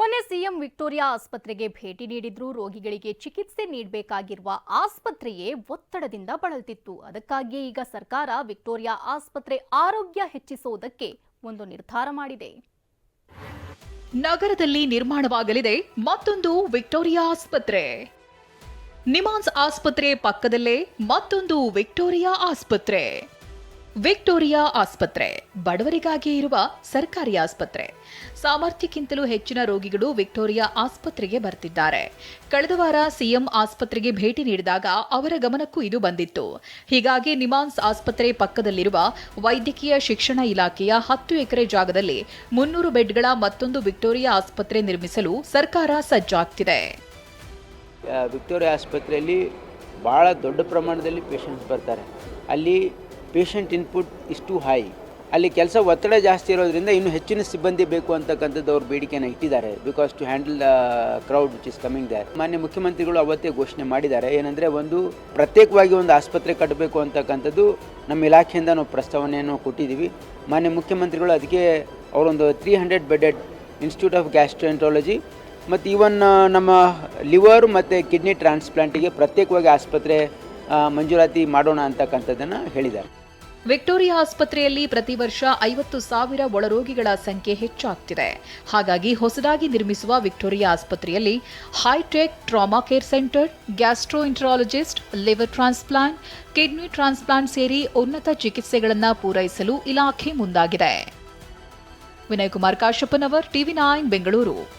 ಮೊನ್ನೆ CM Victoria ಆಸ್ಪತ್ರೆಗೆ ಭೇಟಿ ನೀಡಿದ್ರು. ರೋಗಿಗಳಿಗೆ ಚಿಕಿತ್ಸೆ ನೀಡಬೇಕಾಗಿರುವ ಆಸ್ಪತ್ರೆಯೇ ಒತ್ತಡದಿಂದ ಬಳಲ್ತಿತ್ತು. ಅದಕ್ಕಾಗಿಯೇ ಈಗ ಸರ್ಕಾರ ವಿಕ್ಟೋರಿಯಾ ಆಸ್ಪತ್ರೆ ಆರೋಗ್ಯ ಹೆಚ್ಚಿಸುವುದಕ್ಕೆ ಒಂದು ನಿರ್ಧಾರ ಮಾಡಿದೆ. ನಗರದಲ್ಲಿ ನಿರ್ಮಾಣವಾಗಲಿದೆ ಮತ್ತೊಂದು ವಿಕ್ಟೋರಿಯಾ ಆಸ್ಪತ್ರೆ. ನಿಮಾನ್ಸ್ ಆಸ್ಪತ್ರೆ ಪಕ್ಕದಲ್ಲೇ ಮತ್ತೊಂದು ವಿಕ್ಟೋರಿಯಾ ಆಸ್ಪತ್ರೆ. ವಿಕ್ಟೋರಿಯಾ ಆಸ್ಪತ್ರೆ. ಬಡವರಿಗಾಗಿ ಇರುವ ಸರ್ಕಾರಿ ಆಸ್ಪತ್ರೆ. ಸಾಮರ್ಥ್ಯಕ್ಕಿಂತಲೂ ಹೆಚ್ಚಿನ ರೋಗಿಗಳು ವಿಕ್ಟೋರಿಯಾ ಆಸ್ಪತ್ರೆಗೆ ಬರ್ತಿದ್ದಾರೆ. ಕಳೆದ ವಾರ ಸಿಎಂ ಆಸ್ಪತ್ರೆಗೆ ಭೇಟಿ ನೀಡಿದಾಗ ಅವರ ಗಮನಕ್ಕೂ ಇದು ಬಂದಿತ್ತು. ಹೀಗಾಗಿ ನಿಮಾನ್ಸ್ ಆಸ್ಪತ್ರೆ ಪಕ್ಕದಲ್ಲಿರುವ ವೈದ್ಯಕೀಯ ಶಿಕ್ಷಣ ಇಲಾಖೆಯ ಹತ್ತು ಎಕರೆ ಜಾಗದಲ್ಲಿ ಮುನ್ನೂರು ಬೆಡ್ಗಳ ಮತ್ತೊಂದು ವಿಕ್ಟೋರಿಯಾ ಆಸ್ಪತ್ರೆ ನಿರ್ಮಿಸಲು ಸರ್ಕಾರ ಸಜ್ಜಾಗ್ತಿದೆ. ವಿಕ್ಟೋರಿಯಾ ಆಸ್ಪತ್ರೆಯಲ್ಲಿ ಭಾಳ ದೊಡ್ಡ ಪ್ರಮಾಣದಲ್ಲಿ ಪೇಷಂಟ್ಸ್ ಬರ್ತಾರೆ. ಅಲ್ಲಿ patient input is too high ಅಲ್ಲಿ ಕೆಲಸ ಒತ್ತಡ ಜಾಸ್ತಿ ಇರೋದ್ರಿಂದ ಇನ್ನೂ ಹೆಚ್ಚಿನ ಸಿಬ್ಬಂದಿ ಬೇಕು ಅಂತಕ್ಕಂಥದ್ದು ಅವ್ರು ಬೇಡಿಕೆಯನ್ನು ಇಟ್ಟಿದ್ದಾರೆ. Because to handle the crowd which is coming there ಮಾನ್ಯ ಮುಖ್ಯಮಂತ್ರಿಗಳು ಅವತ್ತೇ ಘೋಷಣೆ ಮಾಡಿದ್ದಾರೆ. ಏನಂದರೆ ಒಂದು ಪ್ರತ್ಯೇಕವಾಗಿ ಒಂದು ಆಸ್ಪತ್ರೆ ಕಟ್ಟಬೇಕು ಅಂತಕ್ಕಂಥದ್ದು ನಮ್ಮ ಇಲಾಖೆಯಿಂದ ನಾವು ಪ್ರಸ್ತಾವನೆಯನ್ನು ಕೊಟ್ಟಿದ್ದೀವಿ. ಮಾನ್ಯ ಮುಖ್ಯಮಂತ್ರಿಗಳು ಅದಕ್ಕೆ ಅವರೊಂದು three hundred bedded institute of gastroenterology ಮತ್ತು ಈವನ್ ನಮ್ಮ ಲಿವರ್ ಮತ್ತು ಕಿಡ್ನಿ ಟ್ರಾನ್ಸ್ಪ್ಲಾಂಟಿಗೆ ಪ್ರತ್ಯೇಕವಾಗಿ ಆಸ್ಪತ್ರೆ ಮಂಜೂರಾತಿ ಮಾಡೋಣ ಅಂತಕ್ಕಂಥದ್ದನ್ನು ಹೇಳಿದ್ದಾರೆ. ವಿಕ್ಟೋರಿಯಾ ಆಸ್ಪತ್ರೆಯಲ್ಲಿ ಪ್ರತಿ ವರ್ಷ ಐವತ್ತು ಸಾವಿರ ಒಳರೋಗಿಗಳ ಸಂಖ್ಯೆ ಹೆಚ್ಚಾಗ್ತಿದೆ. ಹಾಗಾಗಿ ಹೊಸದಾಗಿ ನಿರ್ಮಿಸುವ ವಿಕ್ಟೋರಿಯಾ ಆಸ್ಪತ್ರೆಯಲ್ಲಿ hi tech trauma care centre gastroenterologist liver transplant, kidney transplant ಸೇರಿ ಉನ್ನತ ಚಿಕಿತ್ಸೆಗಳನ್ನು ಪೂರೈಸಲು ಇಲಾಖೆ ಮುಂದಾಗಿದೆ. Vinay Kumar Kashappanavar, TV nine, Bengaluru.